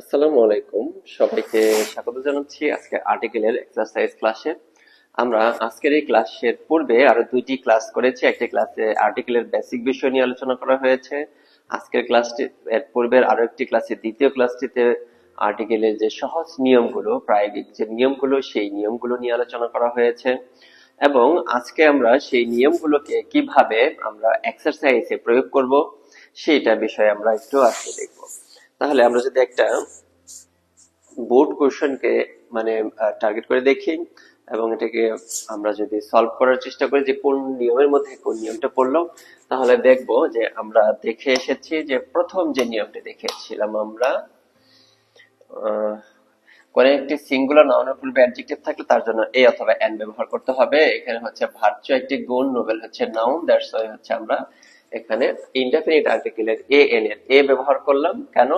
আসসালামু আলাইকুম। সবাইকে স্বাগত জানাচ্ছি আজকে আর্টিকেলের এক্সারসাইজ ক্লাসে আমরা আজকের এই ক্লাসের পূর্বে আরও দুইটি ক্লাস করেছি। একটি ক্লাসে আর্টিকেলের বেসিক বিষয় নিয়ে আলোচনা করা হয়েছে। আজকের ক্লাসটি এর পূর্বের আরও একটি ক্লাসে দ্বিতীয় ক্লাসটিতে আর্টিকেলের যে সহজ নিয়মগুলো, প্রায়োগিক যে নিয়মগুলো, সেই নিয়মগুলো নিয়ে আলোচনা করা হয়েছে। এবং আজকে আমরা সেই নিয়মগুলোকে কীভাবে আমরা এক্সারসাইজে প্রয়োগ করব, সেইটা বিষয়ে আমরা একটু আজকে দেখব। তাহলে আমরা যদি একটা বোর্ড কোশ্চেনকে মানে টার্গেট করে দেখি এবং এটাকে আমরা যদি সলভ করার চেষ্টা করি যে কোন নিয়মের মধ্যে কোন নিয়মটা পড়ল, তাহলে দেখব যে আমরা দেখে এসেছি যে প্রথম যে নিয়মটা দেখেছিলাম আমরা কোন একটি সিঙ্গুলার নাউনের পূর্বে অ্যাডজেক্টিভ থাকলে তার জন্য এ অথবা এন ব্যবহার করতে হবে। এখানে হচ্ছে ভার্চু একটি গুণ নোবেল হচ্ছে নাউন দ্যাটস হচ্ছে আমরা এখানে ইনডেফিনিট আর্টিকেলের এ এন এর এ ব্যবহার করলাম। কেন?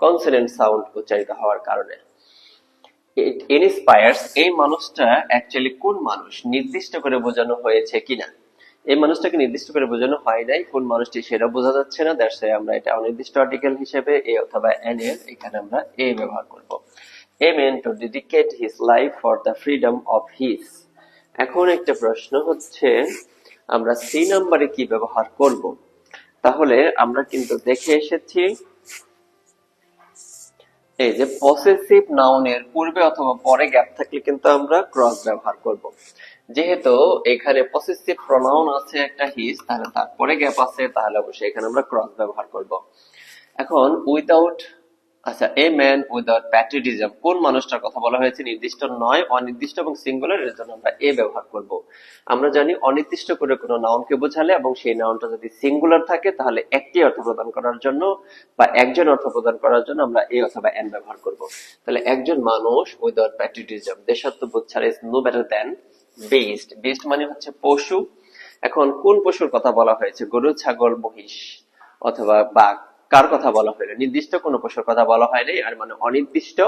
কনসোনেন্ট সাউন্ড উচ্চারিত হওয়ার কারণে। এই মানুষটা অ্যাকচুয়ালি কোন মানুষ? নির্দিষ্ট করে বোঝানো হয়েছে কিনা? এই মানুষটাকে নির্দিষ্ট করে বোঝানো হয় নাই। কোন মানুষটি সেটা বোঝা যাচ্ছে না। দ্যাটস আমরা এটা অনির্দিষ্ট আর্টিকেল হিসেবে এ অথবা এন এর এখানে আমরা এ ব্যবহার করব। A man to dedicate his life for the freedom of his এখন একটা প্রশ্ন হচ্ছে আমরা সি নাম্বারে কি ব্যবহার করব? তাহলে আমরা কিন্তু দেখে এসেছি, এই যে পসেসিভ নাউনের পূর্বে অথবা পরে গ্যাপ থাকলে কিন্তু আমরা ক্রস ব্যবহার করব। যেহেতু এখানে পসেসিভ প্রনাউন আছে একটা হিস তাহলে তারপরে গ্যাপ আছে, তাহলে অবশ্যই এখানে আমরা ক্রস ব্যবহার করব। এখন উইদাউট আচ্ছা এ ম্যান উইদাউট প্যাট্রিটিজম কোন মানুষটার কথা বলা হয়েছে? নির্দিষ্ট নয়, অনির্দিষ্ট এবং সিঙ্গুলার এর জন্য আমরা এ ব্যবহার করব। আমরা জানি অনির্দিষ্ট করে কোনো নাউনকে বোঝালে এবং সেই নাউনটা যদি সিঙ্গুলার থাকে, তাহলে একটি অর্থ প্রদান করার জন্য বা একজন অর্থ প্রদান করার জন্য আমরা এ অথবা এন ব্যবহার করব। তাহলে একজন মানুষ উইদাউট প্যাট্রিটিজম দেশাত্মবোধ ছাড়া is no better than beast beast মানে হচ্ছে পশু। এখন কোন পশুর কথা বলা হয়েছে? গরু, ছাগল, মহিষ অথবা বাঘ। কার কথা বলা হয়নি? নির্দিষ্ট কোনো পশুর কথা বলা হয়নি, আর মানে অনির্দিষ্ট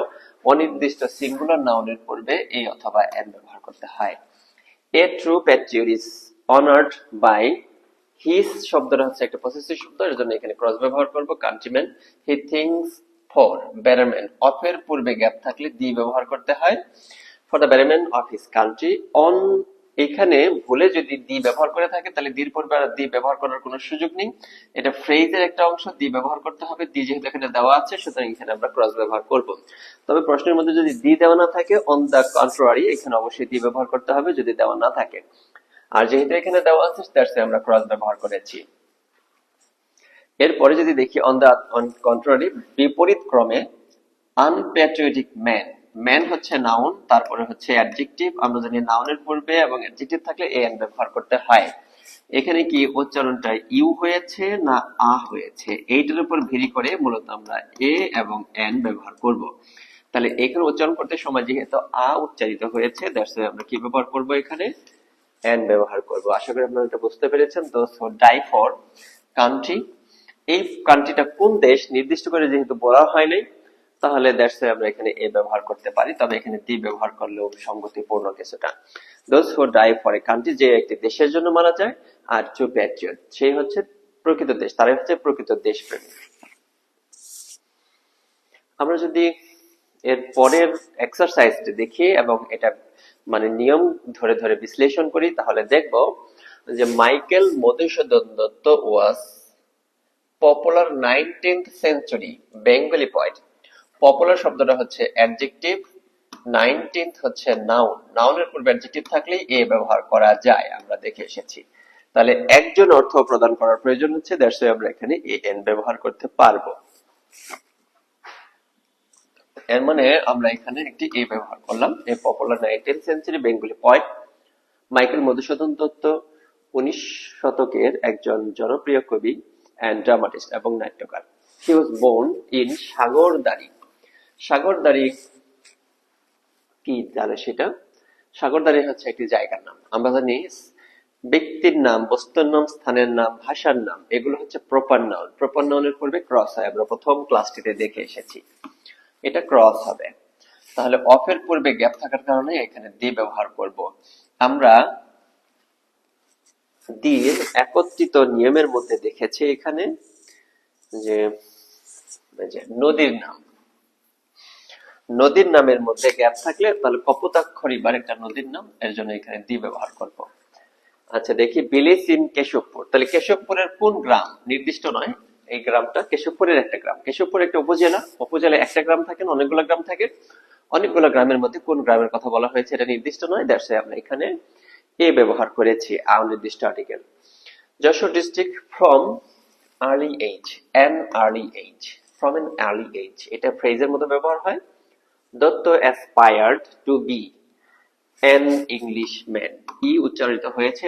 অনির্দিষ্ট সিঙ্গুলার নাউনের পূর্বে এ অথবা এন ব্যবহার করতে হয়। A true patriot is honoured by his শব্দটা হচ্ছে একটা পসেসিভ শব্দ, এর জন্য এখানে ক্রস ব্যবহার করব countryman he things for betterment অফের পূর্বে গ্যাপ থাকলে দি ব্যবহার করতে হয়। For the betterment of his country on এখানে ভুলে যদি দি ব্যবহার করে থাকে, তাহলে দির আর দি ব্যবহার করার কোনো সুযোগ নেই। এটা ফ্রেজের একটা অংশ, দি ব্যবহার করতে হবে, দি যেহেতু এখানে দেওয়া আছে, সুতরাং এখানে আমরা ক্রস ব্যবহার করব। তবে প্রশ্নের মধ্যে যদি দি দেওয়া না থাকে অন দ্য কন্ট্রারি এখানে অবশ্যই দি ব্যবহার করতে হবে যদি দেওয়া না থাকে। আর যেহেতু এখানে দেওয়া আছে দ্যাটস আমরা ক্রস ব্যবহার করেছি। এরপরে যদি দেখি অন দা অন কন্ট্রারি বিপরীত ক্রমে আনপ্যাট্রিয়টিক ম্যান ম্যান হচ্ছে নাউন তারপরে হচ্ছে অ্যাডজেক্টিভ আমরা জানি নাউনের পূর্বে এবং অ্যাডজেক্টিভ থাকলে এ এন ব্যবহার করতে হয়। এখানে কি উচ্চারণটা ইউ হয়েছে না আ হয়েছে? এইটার উপর ভিড়ি করে মূলত আমরা এ এবং এন ব্যবহার করব। তাহলে এখানে উচ্চারণ করতে সময় যেহেতু আ উচ্চারিত হয়েছে দ্যাটস আমরা কি ব্যবহার করব এখানে? এন ব্যবহার করব। আশা করি আপনারা এটা বুঝতে পেরেছেন। তো সো ডাই ফর কান্ট্রি এই কান্ট্রিটা কোন দেশ? নির্দিষ্ট করে যেহেতু বলা হয়নি তাহলে দ্যাটস আমরা এখানে এ ব্যবহার করতে পারি, তবে এখানে দি ব্যবহার করলেও সঙ্গতিপূর্ণ কিছুটা। Those who die for a country যে একটি দেশের জন্য মারা যায় আর টু প্যাট্রিয়ট সেই হচ্ছে প্রকৃত দেশ, তারাই হচ্ছে প্রকৃত দেশপ্রেমী। আমরা যদি এর পরের এক্সারসাইজটি দেখি এবং এটা মানে নিয়ম ধরে ধরে বিশ্লেষণ করি, তাহলে দেখব যে Michael Madhusudan Dutt was popular nineteenth century Bengali poet popular শব্দটা হচ্ছে অ্যাডজেক্টিভ নাইনটিন্থ হচ্ছে নাউন নাউনের পূর্বে অ্যাডজেক্টিভ থাকলেই এ ব্যবহার করা যায়, আমরা দেখে এসেছি। তাহলে একজন অর্থ প্রদান করার প্রয়োজন হচ্ছে দ্যাটস আমরা এখানে এ এন ব্যবহার করতে পারব। এর মানে আমরা এখানে একটি এ ব্যবহার করলাম a popular nineteen century Bengali poet Michael Madhusudan Dutt উনিশ শতকের একজন জনপ্রিয় কবি অ্যান্ড ড্রামাটিস্ট এবং নাট্যকার। He was born in Sagardari Sagardari কি জানে সেটা? সাগরদারি হচ্ছে একটি জায়গার নাম। আমরা জানি ব্যক্তির নাম, বস্তুর নাম, স্থানের নাম, ভাষার নাম, এগুলো হচ্ছে প্রপার নাউন প্রপার নাউনের পূর্বে ক্রস হয়। আমরা প্রথম ক্লাসটিতে দেখে এসেছি। এটা ক্রস হবে। তাহলে অফের পূর্বে গ্যাপ থাকার কারণে এখানে দি ব্যবহার করব। আমরা দির একত্রিত নিয়মের মধ্যে দেখেছি এখানে যে যে নদীর নাম। নদীর নামের মধ্যে গ্যাপ থাকলে তাহলে কপোতাক্ষরী বা একটা নদীর নাম, এর জন্য এখানে দি ব্যবহার করব। আচ্ছা দেখি বিলিস ইন কেশবপুর। তাহলে কেশবপুরের কোন গ্রাম? নির্দিষ্ট নয়। এই গ্রামটা কেশবপুরের একটা গ্রাম। কেশবপুর একটা উপজেলা। উপজেলায় একটা গ্রাম থাকে, অনেকগুলো গ্রাম থাকে। অনেকগুলো গ্রামের মধ্যে কোন গ্রামের কথা বলা হয়েছে এটা নির্দিষ্ট নয় দ্যাটস আমরা এখানে এ ব্যবহার করেছি অনির্দিষ্ট article Jessore district from early age an early age from an early age এটা ফ্রেজের মধ্যে ব্যবহার হয়। Dutt aspired to be an English man E উচ্চারিত হয়েছে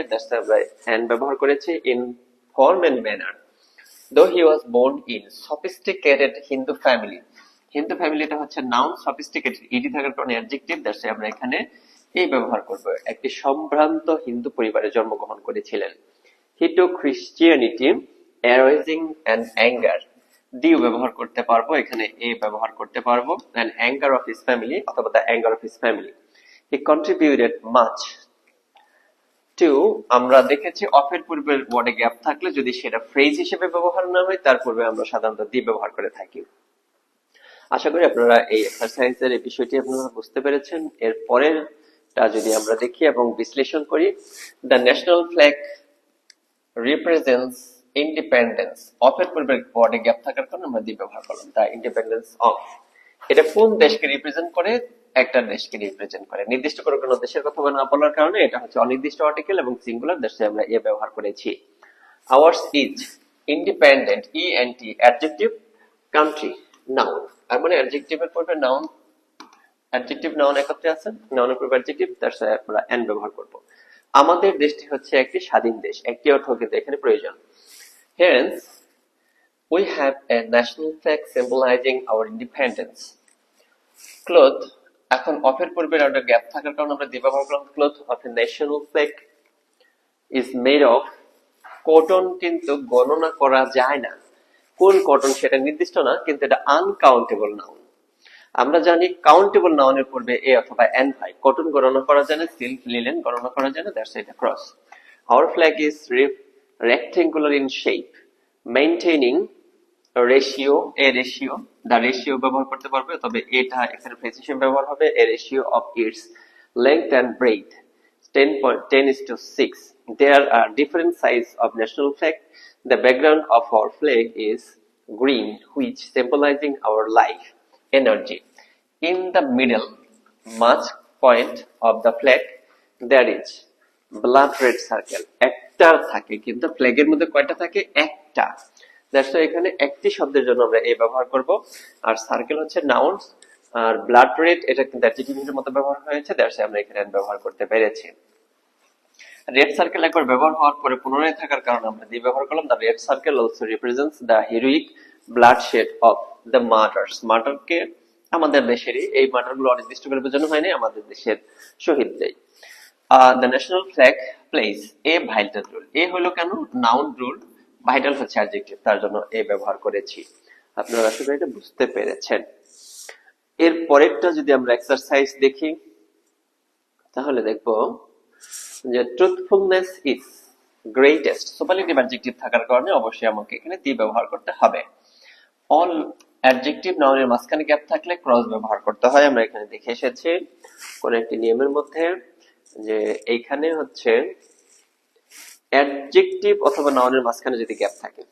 অ্যান ব্যবহার করেছে in form and manner though he was born in sophisticated Hindu family Hindu ফ্যামিলিটা হচ্ছে নাউন সফিস্টিকেটেড ইডি থাকার কারণে অ্যাডজেক্টিভ দ্যাটস আমরা এখানে এই ব্যবহার করব। একটি সম্ভ্রান্ত হিন্দু পরিবারে জন্মগ্রহণ করেছিলেন। He to Christianity arising and anger due ব্যবহার করতে পারব, এখানে এ ব্যবহার করতে পারব and anger of his family অথবা the anger of his family he contributed much to আমরা দেখেছি অফের পূর্বের ওয়ার্ডে গ্যাপ থাকলে যদি সেটা ফ্রেজ হিসেবে ব্যবহার না হয়, তার পূর্বে আমরা সাধারণত দি ব্যবহার করে থাকি। আশা করি আপনারা এই এক্সারসাইজের এই বিষয়টি আপনারা বুঝতে পেরেছেন। এর পরেরটা যদি আমরা দেখি এবং বিশ্লেষণ করি the national flag represents independence অফের পূর্বে ওয়ার্ডে গ্যাপ থাকার কারণে আমরা দি ব্যবহার করলাম, দ্য ইন্ডিপেন্ডেন্স অফ এটা কোন দেশকে রিপ্রেজেন্ট করে? একটা দেশকে রিপ্রেজেন্ট করে। নির্দিষ্ট করে কোনো দেশের কথা না বলার কারণে এটা হচ্ছে অনির্দিষ্ট আর্টিকেল এবং সিঙ্গুলার দেশে আমরা এ ব্যবহার করেছি। Ours is independent E N T adjective country noun আর মানে অ্যাডজেক্টিভের পূর্বে নাউন অ্যাডজেক্টিভ নাউন একত্রে আছে। নাউনের পূর্বে অ্যাডজেক্টিভ তার সাথে আমরা এন ব্যবহার করব। আমাদের দেশটি হচ্ছে একটি স্বাধীন দেশ। একটি অর্থ কিন্তু এখানে প্রয়োজন। Hence, we have a national flag symbolizing our independence. Cloth, এখন অফের পূর্বে একটা গ্যাপ থাকার কারণে আমরা দিয়ে ব্যবহার করলাম cloth of a national flag is made of cotton কিন্তু গণনা করা যায় না। কোন কটন সেটা নির্দিষ্ট না কিন্তু এটা আনকাউন্টেবল নাউন আমরা জানি কাউন্টেবল নাউনের পূর্বে এ অথবা এন হয়। কটন গণনা করা যায় না সিল্ক লিলেন গণনা করা যায় না দ্যাটস এটা cross our flag is rectangular in shape maintaining a ratio a ratio the ratio ব্যবহার করতে পারবে তবে এটা এখানে প্রেসিশন ব্যবহার হবে a ratio of its length and breadth 10 10 is to 6 there are different size of national flag the background of our flag is green which symbolizing our life energy in the middle much point of the flag there is blood red circle একটা থাকে, কিন্তু ফ্ল্যাগের মধ্যে কয়টা থাকে? একটা। That's এখানে একটি শব্দের জন্য আমরা এই ব্যবহার করব। আর সার্কেল হচ্ছে নাউন্স আর ব্লাড রেড এটা কিন্তু অ্যাডজেক্টিভের মতো ব্যবহার হয়েছে দ্যাটস আমরা এখানে ব্যবহার করতে পেরেছি। রেড সার্কেল একবার ব্যবহার হওয়ার পরে পুনরায় থাকার কারণে আমরা দিয়ে ব্যবহার করলাম the red circle also represents the heroic blood shed of the martyrs মার্টারকে আমাদের দেশেরই, এই মার্টারগুলো অনির্দিষ্ট করে বোঝানো হয়নি, আমাদের দেশের শহীদদের। The national flag place a vital rule a হলো কেন? নাউন রুল ভাইটাল হচ্ছে অ্যাডজেক্টিভ তার জন্য এ ব্যবহার করেছি। আপনারা আসলে এটা বুঝতে পেরেছেন। এর পরেরটা যদি আমরা এক্সারসাইজ দেখি, তাহলে দেখব যে truthfulness is greatest superlative adjective থাকার কারণে অবশ্যই আমাকে এখানে তি ব্যবহার করতে হবে। অল অ্যাডজেক্টিভ নাউনের মাঝখানে গ্যাপ থাকলে ক্রস ব্যবহার করতে হয়। আমরা এখানে দেখে এসেছি কোন একটি নিয়মের মধ্যে। যে এইখানে হচ্ছে অ্যাডজেক্টিভ অথবা নাউনের মাঝখানে যদি গ্যাপ থাকে।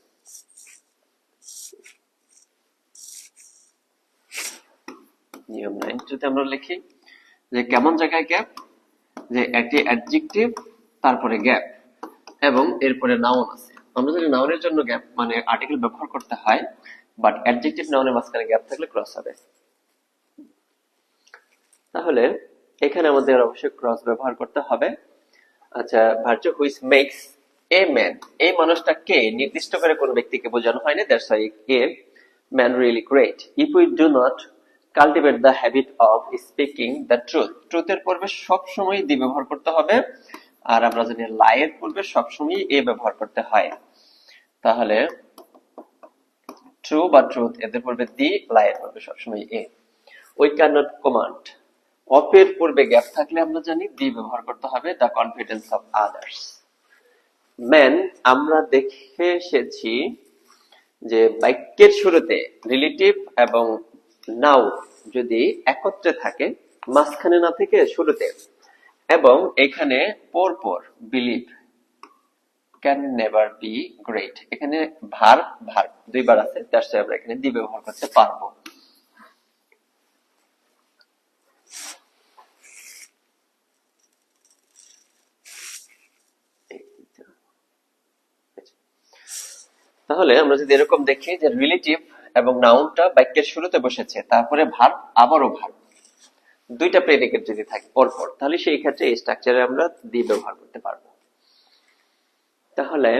নিয়ম নাইন যদি আমরা লিখি যে কেমন জায়গায় গ্যাপ যে একটি অ্যাডজেক্টিভ তারপরে গ্যাপ এবং এরপরে নাউন আছে। আমরা যদি নাউনের জন্য গ্যাপ মানে আর্টিকেল ব্যবহার করতে হয় বাট অ্যাডজেক্টিভ নাউনের মাঝখানে গ্যাপ থাকলে ক্রস হবে। তাহলে এখানে আমাদের অবশ্যই ক্রস ব্যবহার করতে হবে। আচ্ছা virtue which makes a man এই মানুষটা কে? নির্দিষ্ট করে কোন ব্যক্তিকে বোঝানো হয়নি। That's why a man really great if we do not cultivate the habit of speaking the truth ট্রুথের পূর্বে সবসময় দি ব্যবহার করতে হবে। আর আমরা জানি লাইয়ের পূর্বে সবসময় এ ব্যবহার করতে হয়। তাহলে ট্রু বা ট্রুথ এদের পূর্বে দি লাইয়ের পূর্বে সবসময় a we can not command অপের পূর্বে গ্যাপ থাকলে আমরা জানি দি ব্যবহার করতে হবে, the confidence of others. Man, আমরা দেখে এসেছি যে বাক্যের শুরুতে রিলেটিভ এবং নাও যদি একত্রে থাকে, মাঝখানে না থেকে শুরুতে, এবং এখানে পরপর believe can never be great. এখানে ভার ভার, দুইবার আছে, তার সাথে আমরা এখানে দি ব্যবহার করতে পারব। তাহলে আমরা যদি এরকম দেখি যে রিলেটিভ এবং নাউনটা বাক্যের শুরুতে বসেছে, তারপরে ভার আবারও ভার দুইটা প্রেডিকেট যদি থাকে, পরপর, তাহলে সেই ক্ষেত্রে এই স্ট্রাকচারে আমরা দি ব্যবহার করতে পারব। তাহলে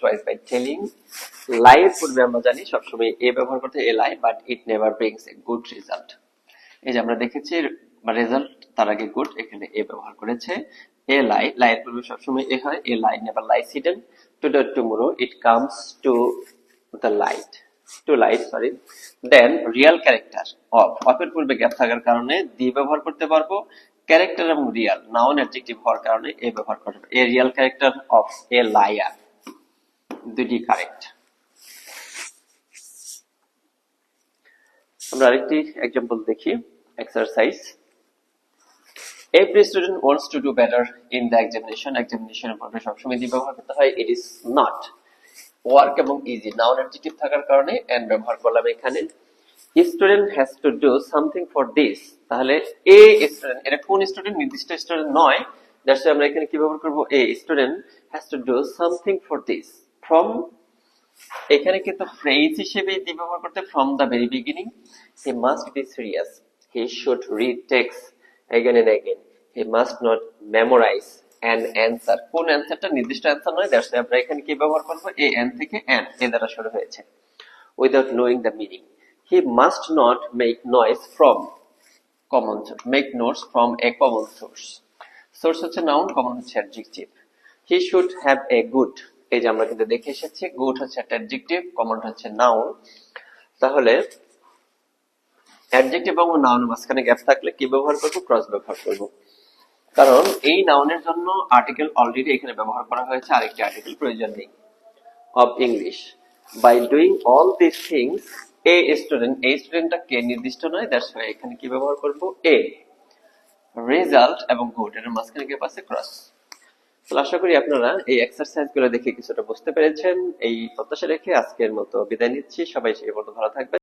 twice by telling lie এর পূর্বে আমরা জানি সবসময় এ ব্যবহার করতে, a lie but it never brings a good result এই যে আমরা দেখেছি রেজাল্ট তার আগে গুড এখানে এ ব্যবহার করেছে। এ লাই লাই পূর্বে সবসময় এ হয় a lie never lies hidden today tomorrow it comes to the light to light sorry then real character of of এর পূর্বে গ্যাপ থাকার কারণে দি ব্যবহার করতে পারব। ক্যারেক্টার এবং রিয়াল নাউন অ্যাডজেক্টিভ হওয়ার কারণে এ ব্যবহার করতে a real character of a liar দুটি কারেক্ট আমরা আরেকটি এক্সাম্পল দেখি exercise every student wants to do better in the examination এক্সামিনেশনের পরে সবসময় দি ব্যবহার করতে হয়। ইট ইজ নট ওয়ার্ক এবং ইজি নাউন অ্যাডজেক্টিভ থাকার কারণে এন্ড ব্যবহার করলাম এখানে। Student has to do something for this তাহলে এ স্টুডেন্ট এটা কোন স্টুডেন্ট নির্দিষ্ট স্টুডেন্ট নয়। দ্যাটস আমরা এখানে কি ব্যবহার করব? A student has to do something for this from এখানে কিন্তু ফ্রেজ হিসেবে দি ব্যবহার করতে from the very beginning he must be serious he should read text again and again. He must not memorize an answer. কোন অ্যান্সারটা নির্দিষ্ট answer নয় that's আমরা এখানে কি ব্যবহার করব? এ এন থেকে এন এ দ্বারা শুরু হয়েছে। Without knowing the meaning he must not make noise from common make notes from a common source source হচ্ছে নাউন কমন হচ্ছে adjective he should have a good এই যে আমরা কিন্তু দেখে এসেছি গুড হচ্ছে একটা অ্যাডজেক্টিভ কমন হচ্ছে নাউন তাহলে অ্যাডজেক্টিভ এবং নাউনের মাঝখানে গ্যাপ থাকলে কি ব্যবহার করব? ক্রস ব্যবহার করব। কারণ এই নাউনের জন্য আর্টিকেল অলরেডি এখানে ব্যবহার করা হয়েছে, আরেকটি আর্টিকেল প্রয়োজন নেই। Of English by doing all this things a student এই স্টুডেন্টটা কে নির্দিষ্ট নয় দ্যাটস ওয়াই এখানে কি ব্যবহার করব? এ রেজাল্ট এবং গুড এর মাঝখানে গ্যাপ আছে ক্রস আশা করি আপনারা এই এক্সারসাইজগুলো দেখে কিছুটা বুঝতে পেরেছেন। এই প্রত্যাশা রেখে আজকের মতো বিদায় নিচ্ছি। সবাই সেই মতো ভালো থাকবেন।